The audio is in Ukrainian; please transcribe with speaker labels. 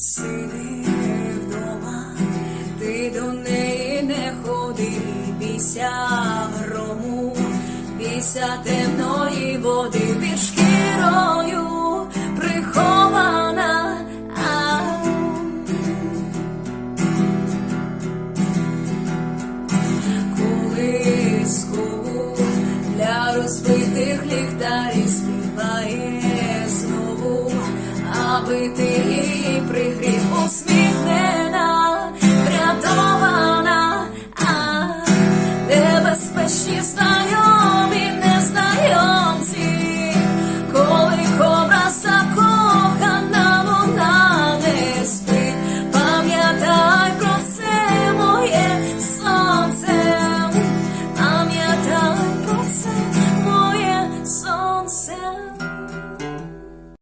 Speaker 1: сини вдома, ти до неї не ходи, бійся грому, бійся темної води під шкірою прихована. А, колискову для розбитих ліхтарів співає аби ти її пригрів усміхнена, врятована, а небезпечні знайомі.